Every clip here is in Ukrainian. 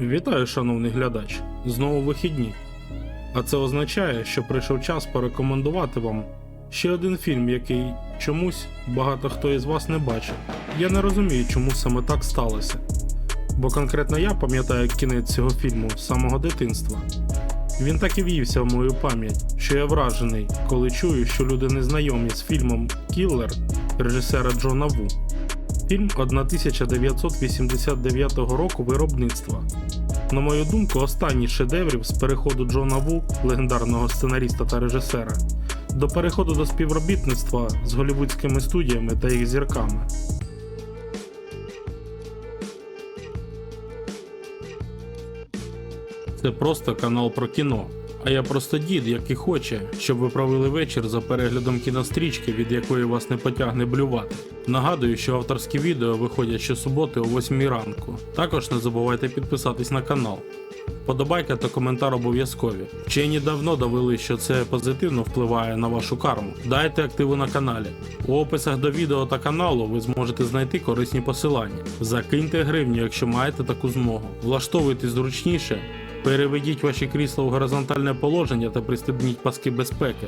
Вітаю, шановний глядач! Знову вихідні. А це означає, що прийшов час порекомендувати вам ще один фільм, який чомусь багато хто із вас не бачив. Я не розумію, чому саме так сталося. Бо конкретно я пам'ятаю кінець цього фільму з самого дитинства. Він так і в'ївся в мою пам'ять, що я вражений, коли чую, що люди не знайомі з фільмом Кіллер режисера Джона Ву. Фільм 1989 року виробництва. На мою думку, останній шедеврів з переходу Джона Ву, легендарного сценаріста та режисера, до переходу до співробітництва з голівудськими студіями та їх зірками. Це просто канал про кіно. А я просто дід, який хоче, щоб ви провели вечір за переглядом кінострічки, від якої вас не потягне блювати. Нагадую, що авторські відео виходять щосуботи о 8 ранку. Також не забувайте підписатись на канал. Подобайка та коментар обов'язкові. Вчені давно довели, що це позитивно впливає на вашу карму. Дайте активу на каналі. У описах до відео та каналу ви зможете знайти корисні посилання. Закиньте гривню, якщо маєте таку змогу. Влаштовуйтесь зручніше, переведіть ваші крісла у горизонтальне положення та пристебніть паски безпеки.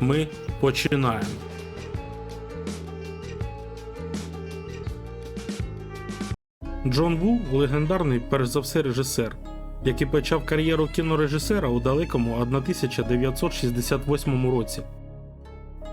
Ми починаємо. Джон Ву легендарний, перш за все, режисер, який почав кар'єру кінорежисера у далекому 1968 році.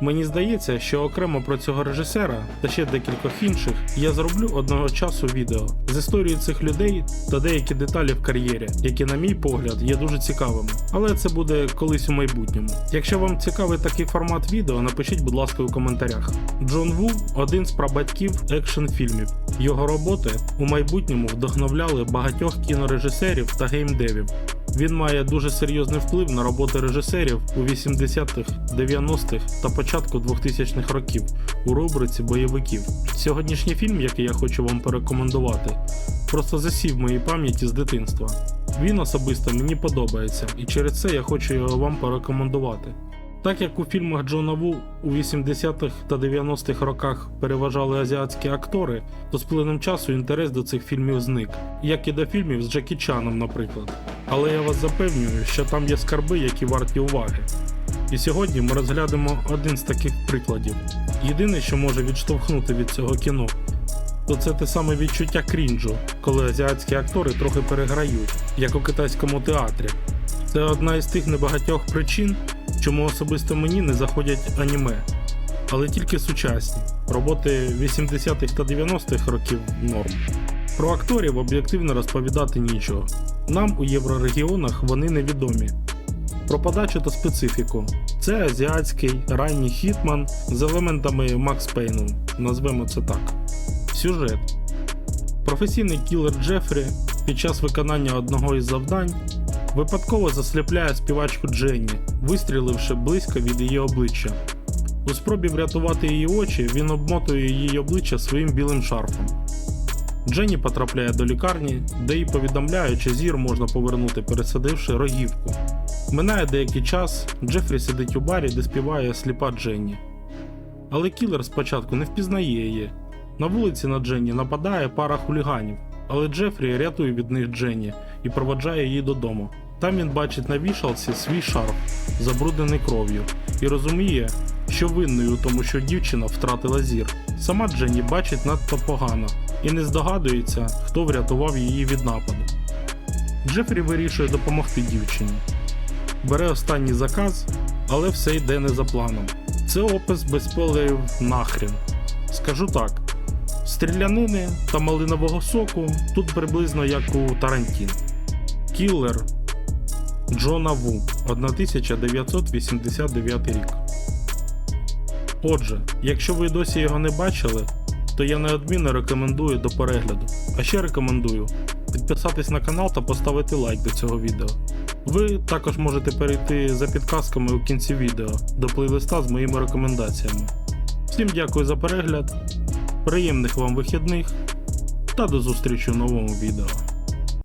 Мені здається, що окремо про цього режисера та ще декількох інших я зроблю одного часу відео з історією цих людей та деякі деталі в кар'єрі, які, на мій погляд, є дуже цікавими. Але це буде колись у майбутньому. Якщо вам цікавий такий формат відео, напишіть, будь ласка, у коментарях. Джон Ву один з прабатьків екшн фільмів. Його роботи у майбутньому вдохновляли багатьох кінорежисерів та геймдевів. Він має дуже серйозний вплив на роботи режисерів у 80-х, 90-х та початку 2000-х років у рубриці бойовиків. Сьогоднішній фільм, який я хочу вам порекомендувати, просто засів в моїй пам'яті з дитинства. Він особисто мені подобається, і через це я хочу його вам порекомендувати. Так як у фільмах Джона Ву у 80-х та 90-х роках переважали азіатські актори, то з плином часу інтерес до цих фільмів зник, як і до фільмів з Джекі Чаном, наприклад. Але я вас запевнюю, що там є скарби, які варті уваги. І сьогодні ми розглянемо один з таких прикладів. Єдине, що може відштовхнути від цього кіно, то це те саме відчуття крінжу, коли азіатські актори трохи переграють, як у китайському театрі. Це одна із тих небагатьох причин, чому особисто мені не заходять аніме, але тільки сучасні. Роботи 80-х та 90-х років норм. Про акторів об'єктивно розповідати нічого. Нам у єврорегіонах вони невідомі. Про подачу та специфіку. Це азіатський ранній хітман з елементами Макс Пейну, назвемо це так. Сюжет. Професійний кілер Джефрі під час виконання одного із завдань випадково засліпляє співачку Дженні, вистріливши близько від її обличчя. У спробі врятувати її очі він обмотує її обличчя своїм білим шарфом. Дженні потрапляє до лікарні, де їй повідомляють, що зір можна повернути, пересадивши рогівку. Минає деякий час, Джефрі сидить у барі, де співає сліпа Дженні. Але кілер спочатку не впізнає її. На вулиці на Дженні нападає пара хуліганів, але Джефрі рятує від них Дженні і проводжає її додому. Там він бачить на вішалці свій шарф, забруднений кров'ю, і розуміє, що винною у тому, що дівчина втратила зір. Сама Дженні бачить надто погано і не здогадується, хто врятував її від нападу. Джефрі вирішує допомогти дівчині. Бере останній заказ, але все йде не за планом. Це опис без спойлерів нахрін. Скажу так: стрілянини та малинового соку тут приблизно як у Тарантін. Кіллер Джона Ву 1989 рік. Отже, якщо ви досі його не бачили, то я неодмінно рекомендую до перегляду. А ще рекомендую підписатись на канал та поставити лайк до цього відео. Ви також можете перейти за підказками у кінці відео до плейлиста з моїми рекомендаціями. Всім дякую за перегляд, приємних вам вихідних та до зустрічі в новому відео.